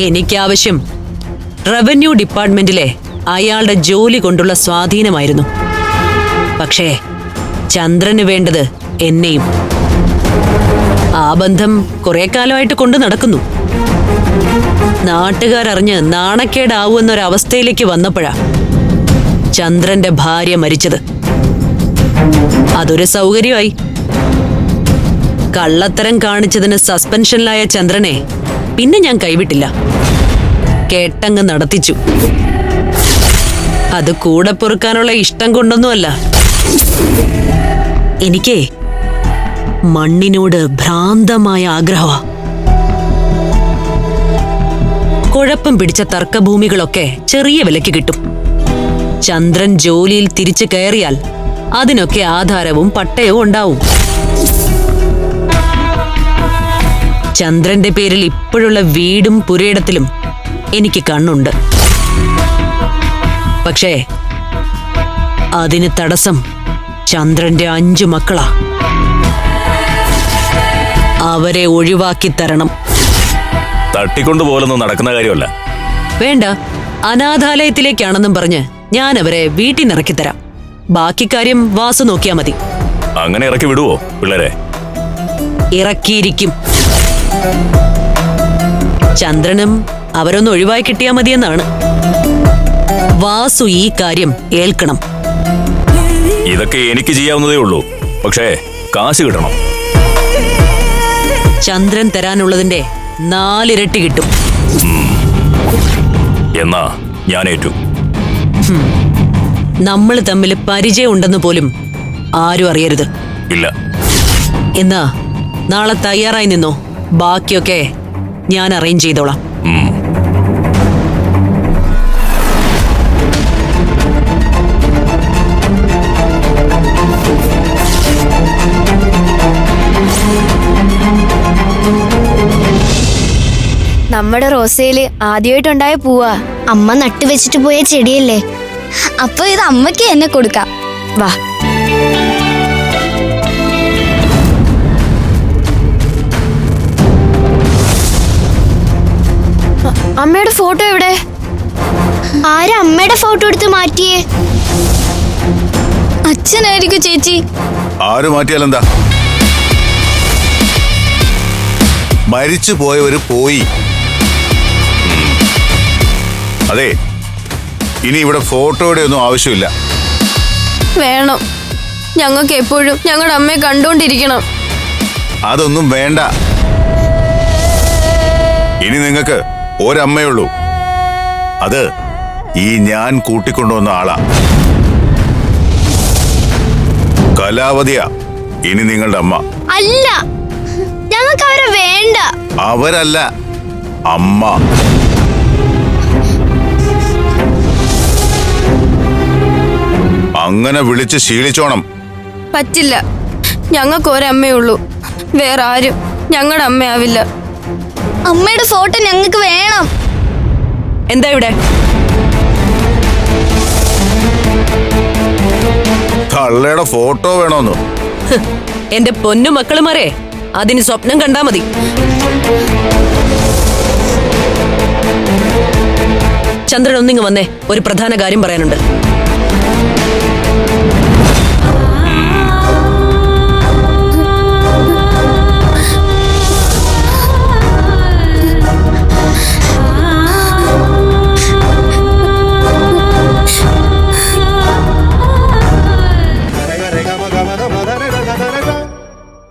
എനിക്കാവശ്യം. Revenue ഡിപ്പാർട്ട്മെന്റിലെ അയാളുടെ ജോലി കൊണ്ടുള്ള സ്വാധീനമായിരുന്നു. പക്ഷേ ചന്ദ്രന് വേണ്ടത് എന്നെയും. ആ ബന്ധം കുറെ കാലമായിട്ട് കൊണ്ടു നടക്കുന്നു. നാട്ടുകാരറിഞ്ഞ് നാണക്കേടാവുമെന്നൊരവസ്ഥയിലേക്ക് വന്നപ്പോഴാ ചന്ദ്രന്റെ ഭാര്യ മരിച്ചത്. അതൊരു സൗകര്യമായി. കള്ളത്തരം കാണിച്ചതിന് സസ്പെൻഷനിലായ ചന്ദ്രനെ പിന്നെ ഞാൻ കൈവിട്ടില്ല. കേട്ടങ്ങ് നടത്തിച്ചു. അത് കൂടെ പൊറുക്കാനുള്ള ഇഷ്ടം കൊണ്ടൊന്നുമല്ല. എനിക്കേ മണ്ണിനോട് ഭ്രാന്തമായ ആഗ്രഹമാ. കുഴപ്പം പിടിച്ച തർക്കഭൂമികളൊക്കെ ചെറിയ വിലയ്ക്ക് കിട്ടും. ചന്ദ്രൻ ജോലിയിൽ തിരിച്ചു കയറിയാൽ അതിനൊക്കെ ആധാരവും പട്ടയവും ഉണ്ടാവും. ചന്ദ്രന്റെ പേരിൽ ഇപ്പോഴുള്ള വീടും പുരയിടത്തിലും എനിക്ക് കണ്ണുണ്ട്. പക്ഷേ അതിന് തടസ്സം ചന്ദ്രന്റെ അഞ്ചു മക്കളാ. അവരെ ഒഴിവാക്കി തരണം. തട്ടിക്കൊണ്ടുപോലൊന്നും നടക്കുന്ന കാര്യമല്ല. വേണ്ട അനാഥാലയത്തിലേക്കാണെന്നും പറഞ്ഞ് ഞാൻ അവരെ വീട്ടിൽ നിറക്കി തരാം. ബാക്കി കാര്യം വാസു നോക്കിയാ മതി. അങ്ങനെ ഇറക്കി വിടുവോ പിള്ളേരെ? ഇറക്കിയിരിക്കും. ചന്ദ്രനും അവരൊന്ന് ഒഴിവായി കിട്ടിയാ മതിയെന്നാണ്. വാസു ഈ കാര്യം ഏൽക്കണം. ഇതൊക്കെ എനിക്ക് ചെയ്യാവുന്നതേ ഉള്ളൂ. പക്ഷേ കാശ് കിട്ടണം. ചന്ദ്രൻ തരാനുള്ളതിന്റെ നാലിരട്ടി കിട്ടും. എന്നാ ഞാൻ ഏറ്റു നമ്മൾ തമ്മിൽ പരിചയം ഉണ്ടെന്ന് പോലും ആരും അറിയരുത്. ഇല്ല. എന്നാ നാളെ തയ്യാറായി നിന്നോ? ബാക്കിയൊക്കെ ഞാൻ അറേഞ്ച് ചെയ്തോളാം. നമ്മുടെ റോസയിൽ ആദ്യമായിട്ടുണ്ടായ പൂവാ. അമ്മ നട്ടുവെച്ചിട്ട് പോയ ചെടിയല്ലേ? അപ്പൊ ഇത് അമ്മയ്ക്ക് എന്നെ കൊടുക്കാം. വാ. അമ്മയുടെ ഫോട്ടോ എവിടെ? ആരാ അമ്മയുടെ ഫോട്ടോ എടുത്ത് മാറ്റിയേ? അച്ഛനായിരിക്കും ചേച്ചി. ആര് മാറ്റിയാലെന്താ മരിച്ചു പോയവര് പോയി. അതെ ഇനി ഇവിടെ ഫോട്ടോയുടെ ഒന്നും ആവശ്യമില്ല. വേണം. ഞങ്ങൾക്ക് എപ്പോഴും ഞങ്ങളുടെ അമ്മയെ കണ്ടുകൊണ്ടിരിക്കണം. അതൊന്നും വേണ്ട. ഇനി നിങ്ങൾക്ക് ഒരമ്മയുള്ളൂ അത് ഈ ഞാൻ കൂട്ടിക്കൊണ്ടുവന്ന ആളാ. കലാവതിയാ ഇനി നിങ്ങളുടെ അമ്മ. അല്ല ഞങ്ങൾക്ക് അവരെ വേണ്ട. അവരല്ല അമ്മ. അങ്ങനെ വിളിച്ച് ശീലിച്ചോണം. പറ്റില്ല ഞങ്ങൾക്ക് ഒരമ്മയുള്ളൂ വേറെ ആരും ഞങ്ങളുടെ അമ്മയാവില്ല. അമ്മയുടെ ഫോട്ടോ ഞങ്ങൾക്ക് വേണം. എന്താ ഇവിടെ? തള്ളയുടെ ഫോട്ടോ വേണോന്ന്. എന്റെ പൊന്നു മക്കളുമാരെ അതിന് സ്വപ്നം കണ്ടാ മതി. ചന്ദ്രൻ ഒന്നിങ്ങ് വന്നേ ഒരു പ്രധാന കാര്യം പറയാനുണ്ട്.